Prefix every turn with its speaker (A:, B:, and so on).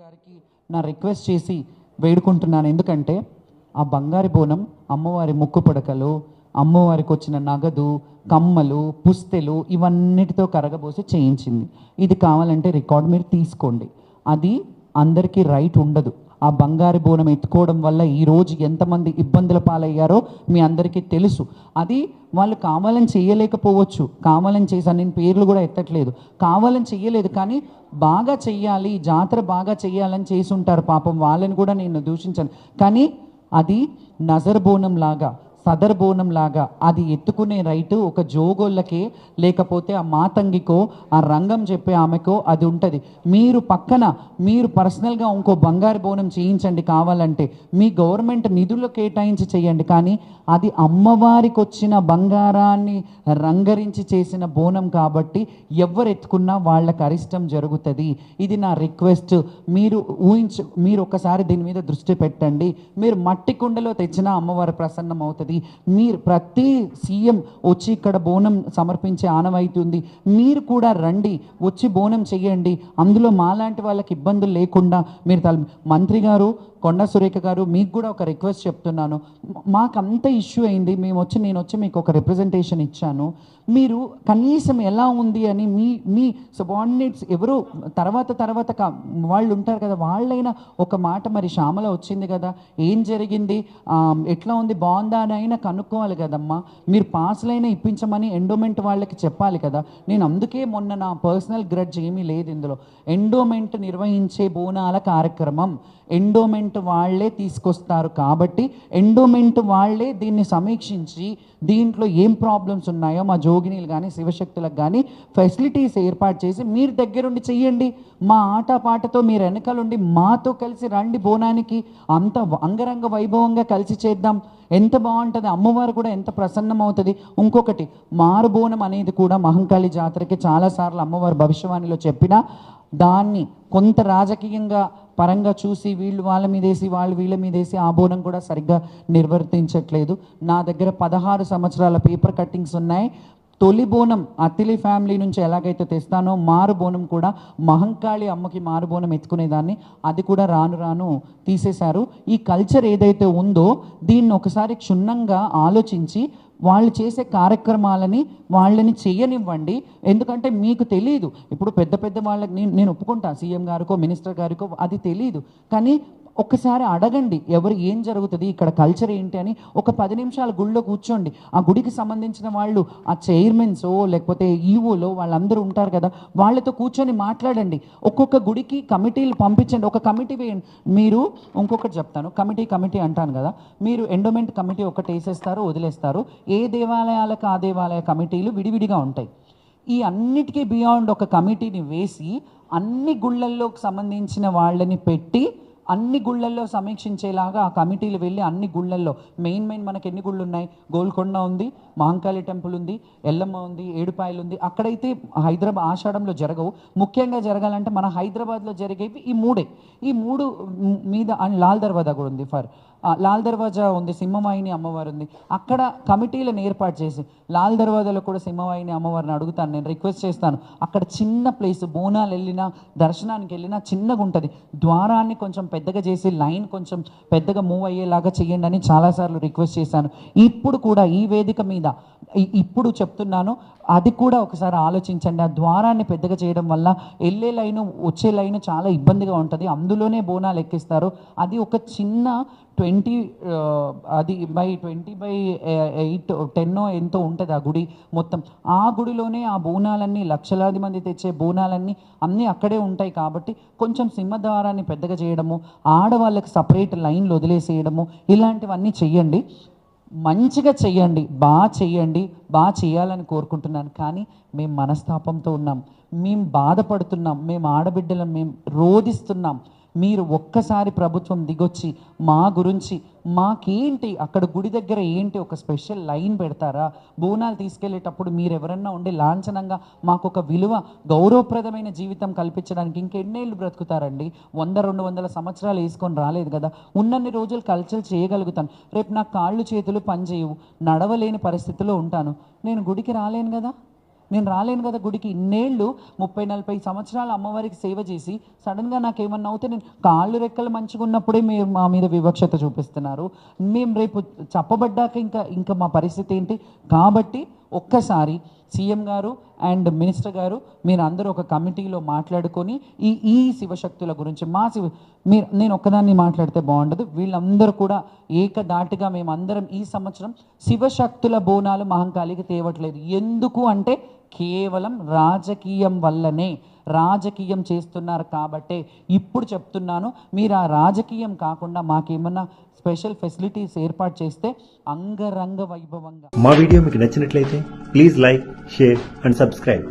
A: గారికి నా రిక్వెస్ట్ చేసి వేడుకుంటున్నాను. ఎందుకంటే ఆ బంగారు బోనం అమ్మవారి ముక్కు పుడకలు అమ్మవారికి వచ్చిన నగదు కమ్మలు పుస్తెలు ఇవన్నిటితో కరగబోసి చేయించింది. ఇది కావాలంటే రికార్డ్ మీరు తీసుకోండి. అది అందరికీ రైట్ ఉండదు. ఆ బంగారు బోనం ఎత్తుకోవడం వల్ల ఈరోజు ఎంతమంది ఇబ్బందుల పాలయ్యారో మీ అందరికీ తెలుసు. అది వాళ్ళు కావాలని చేయలేకపోవచ్చు. కావాలని చేశాను నేను పేర్లు కూడా ఎత్తట్లేదు. కావాలని చెయ్యలేదు కానీ బాగా చెయ్యాలి జాతర బాగా చెయ్యాలని చేసి ఉంటారు. పాపం వాళ్ళని కూడా నేను దూషించాను. కానీ అది నజర్ బోనం లాగా సదర్ బోనం లాగా అది ఎత్తుకునే రైటు ఒక జోగోళ్ళకే లేకపోతే ఆ మాతంగికో ఆ రంగం చెప్పే ఆమెకో అది ఉంటుంది. మీరు పక్కన మీరు పర్సనల్గా ఇంకో బంగారు బోనం చేయించండి కావాలంటే మీ గవర్నమెంట్ నిధులు కేటాయించి చేయండి. కానీ అది అమ్మవారికి వచ్చిన బంగారాన్ని రంగరించి చేసిన బోనం కాబట్టి ఎవరు ఎత్తుకున్నా వాళ్ళకి అరిష్టం జరుగుతుంది. ఇది నా రిక్వెస్ట్. మీరు ఊహించు మీరు ఒకసారి దీని మీద దృష్టి పెట్టండి. మీరు మట్టి కుండలో తెచ్చినా అమ్మవారి ప్రసన్నం అవుతుంది మీరు ప్రతి సీఎం వచ్చి ఇక్కడ బోనం సమర్పించే ఆనవాయితీ ఉంది. మీరు కూడా రండి వచ్చి బోనం చేయండి. అందులో మాలాంటి వాళ్ళకి ఇబ్బందులు లేకుండా మీరు తల మంత్రి గారు కొండ సురేఖ గారు మీకు కూడా ఒక రిక్వెస్ట్ చెప్తున్నాను. మాకు అంత ఇష్యూ అయింది. మేము వచ్చి నేను వచ్చి మీకు ఒక రిప్రజెంటేషన్ ఇచ్చాను. మీరు కనీసం ఎలా ఉంది అని మీ మీ సబార్డినేట్స్ ఎవరు తర్వాత తర్వాత వాళ్ళు ఉంటారు కదా వాళ్ళైనా ఒక మాట మరి శ్యామల వచ్చింది కదా ఏం జరిగింది? ఎట్లా ఉంది? బాగుందా అని అయినా కనుక్కోవాలి కదమ్మా. మీరు పాసులైనా ఇప్పించమని ఎండోమెంట్ వాళ్ళకి చెప్పాలి కదా. నేను అందుకే మొన్న నా పర్సనల్ గ్రడ్జ్ ఏమీ లేదు ఇందులో. ఎండోమెంట్ నిర్వహించే బోనాల కార్యక్రమం. ఎండోమెంట్ వాళ్ళే తీసుకొస్తారు కాబట్టి ఎండోమెంట్ వాళ్ళే దీన్ని సమీక్షించి దీంట్లో ఏం ప్రాబ్లమ్స్ ఉన్నాయో మా జోగినీలు కానీ శివశక్తులకు కానీ ఫెసిలిటీస్ ఏర్పాటు చేసి మీరు దగ్గరుండి చెయ్యండి. మా ఆటపాటతో మీరు వెనకలుండి మాతో కలిసి రండి బోనానికి. అంత అంగరంగ వైభవంగా కలిసి చేద్దాం. ఎంత బాగుంటుంది? అమ్మవారు కూడా ఎంత ప్రసన్నం అవుతుంది ఇంకొకటి మారుబోనం అనేది కూడా మహంకాళి జాతరకి చాలాసార్లు అమ్మవారు భవిష్యవాణిలో చెప్పినా దాన్ని కొంత రాజకీయంగా పరంగా చూసి వీళ్ళు వాళ్ళ మీదేసి వాళ్ళు వీళ్ళ మీదేసి ఆ బోనం కూడా సరిగ్గా నిర్వర్తించట్లేదు. నా దగ్గర పదహారు సంవత్సరాల పేపర్ కట్టింగ్స్ ఉన్నాయి. తొలి బోనం అతిలి ఫ్యామిలీ నుంచి ఎలాగైతే తెస్తానో మారు బోనం కూడా మహంకాళి అమ్మకి మారు బోనం ఎత్తుకునేదాన్ని. అది కూడా రాను రాను తీసేశారు. ఈ కల్చర్ ఏదైతే ఉందో దీన్ని ఒకసారి క్షుణ్ణంగా ఆలోచించి వాళ్ళు చేసే కార్యక్రమాలని వాళ్ళని చేయనివ్వండి. ఎందుకంటే మీకు తెలియదు ఇప్పుడు పెద్ద పెద్ద వాళ్ళకి నేను నేను ఒప్పుకుంటా. సీఎం గారికో మినిస్టర్ గారికో అది తెలియదు కానీ ఒక్కసారి అడగండి ఎవరు ఏం జరుగుతుంది ఇక్కడ కల్చర్ ఏంటి అని ఒక పది నిమిషాలు గుళ్ళో కూర్చోండి. ఆ గుడికి సంబంధించిన వాళ్ళు ఆ చైర్మన్సో లేకపోతే ఈవోలో వాళ్ళందరూ ఉంటారు కదా వాళ్ళతో కూర్చొని మాట్లాడండి. ఒక్కొక్క గుడికి కమిటీలు పంపించండి. ఒక కమిటీ వేయండి. మీరు ఇంకొకటి చెప్తాను కమిటీ కమిటీ అంటాను కదా మీరు ఎండోమెంట్ కమిటీ ఒకటి వేసేస్తారు వదిలేస్తారు. ఏ దేవాలయాలకు ఆ దేవాలయ కమిటీలు విడివిడిగా ఉంటాయి. ఈ అన్నిటికీ బియాండ్ ఒక కమిటీని వేసి అన్ని గుళ్ళల్లోకి సంబంధించిన వాళ్ళని పెట్టి అన్ని గుళ్ళల్లో సమీక్షించేలాగా ఆ కమిటీలు వెళ్ళి అన్ని గుళ్ళల్లో మెయిన్ మెయిన్ మనకి ఎన్ని గుళ్ళు ఉన్నాయి గోల్కొండ ఉంది మహంకాళి టెంపుల్ ఉంది ఎల్లమ్మ ఉంది ఏడుపాయలు ఉంది. అక్కడైతే హైదరాబాద్ ఆషాఢంలో జరగవు. ముఖ్యంగా జరగాలంటే మన హైదరాబాద్లో జరిగేవి ఈ మూడే. ఈ మూడు మీద అండ్ లాల్ దర్వాజా కూడా ఉంది ఫర్ లాల్ దర్వాజా ఉంది సింహవాహిని అమ్మవారు ఉంది. అక్కడ కమిటీలను ఏర్పాటు చేసి లాల్ దర్వాజాలో కూడా సింహవాహిని అమ్మవారిని అడుగుతాను నేను రిక్వెస్ట్ చేస్తాను. అక్కడ చిన్న ప్లేస్ బోనాలు వెళ్ళినా దర్శనానికి వెళ్ళినా చిన్నగా ఉంటుంది. ద్వారాన్ని కొంచెం పెద్దగా చేసి లైన్ కొంచెం పెద్దగా మూవ్ అయ్యేలాగా చేయండి అని చాలాసార్లు రిక్వెస్ట్ చేశాను. ఇప్పుడు కూడా ఈ వేదిక మీద లేదా? ఇప్పుడు చెప్తున్నాను అది కూడా ఒకసారి ఆలోచించండి. ఆ ద్వారాన్ని పెద్దగా చేయడం వల్ల వెళ్ళే లైను వచ్చే లైను చాలా ఇబ్బందిగా ఉంటుంది. అందులోనే బోనాలు ఎక్కిస్తారు. అది ఒక చిన్న ట్వంటీ అది by twenty by eight ten ఎంతో ఉంటుంది ఆ గుడి మొత్తం. ఆ గుడిలోనే ఆ బోనాలన్నీ లక్షలాది మంది తెచ్చే బోనాలన్నీ అన్నీ అక్కడే ఉంటాయి కాబట్టి కొంచెం సింహద్వారాన్ని పెద్దగా చేయడము ఆడవాళ్ళకి సపరేట్ లైన్లు వదిలేసేయడము ఇలాంటివన్నీ చెయ్యండి. మంచిగా చెయ్యండి బాగా చెయ్యండి బాగా చేయాలని కోరుకుంటున్నాను. కానీ మేము మనస్తాపంతో ఉన్నాం. మేము బాధపడుతున్నాం. మేము ఆడబిడ్డలను మేము రోధిస్తున్నాం. మీరు ఒక్కసారి ప్రభుత్వం దిగొచ్చి మా గురించి మాకేంటి అక్కడ గుడి దగ్గర ఏంటి ఒక స్పెషల్ లైన్ పెడతారా? బోనాలు తీసుకెళ్ళేటప్పుడు మీరు ఎవరన్నా ఉండి లాంఛనంగా మాకు ఒక విలువ గౌరవప్రదమైన జీవితం కల్పించడానికి ఇంకెన్నేళ్ళు బ్రతుకుతారండి? వంద రెండు వందల సంవత్సరాలు వేసుకొని రాలేదు కదా. ఉన్నన్ని రోజులు కల్చర్ చేయగలుగుతాను. రేపు నా కాళ్ళు చేతులు పనిచేయవు. నడవలేని పరిస్థితిలో ఉంటాను. నేను గుడికి రాలేను కదా? నేను రాలేను కదా గుడికి. ఇన్నేళ్ళు ముప్పై నలభై సంవత్సరాలు అమ్మవారికి సేవ చేసి సడన్గా నాకు ఏమన్నా అవుతే నేను కాళ్ళు రెక్కలు మంచిగా ఉన్నప్పుడే మీరు మా మీద వివక్షత చూపిస్తున్నారు. మేము రేపు చెప్పబడ్డాక ఇంకా ఇంకా మా పరిస్థితి ఏంటి? కాబట్టి ఒక్కసారి సీఎం గారు అండ్ మినిస్టర్ గారు మీరు అందరూ ఒక కమిటీలో మాట్లాడుకొని ఈ ఈ శివశక్తుల గురించి మా శివ మీరు నేను ఒక్కదాన్ని మాట్లాడితే బాగుండదు. వీళ్ళందరూ కూడా ఏకదాటిగా మేమందరం ఈ సంవత్సరం శివశక్తుల బోనాలు మహంకాళికి తేవట్లేదు. ఎందుకు అంటే కేవలం రాజకీయం వల్లనే రాజకీయం చేస్తున్నారు కాబట్టే ఇప్పుడు చెప్తున్నాను మీరు ఆ రాజకీయం కాకుండా మాకేమన్నా స్పెషల్ ఫెసిలిటీస్ ఏర్పాటు చేస్తే అంగరంగ వైభవంగా.
B: మా వీడియో మీకు నచ్చినట్లయితే please like share and subscribe.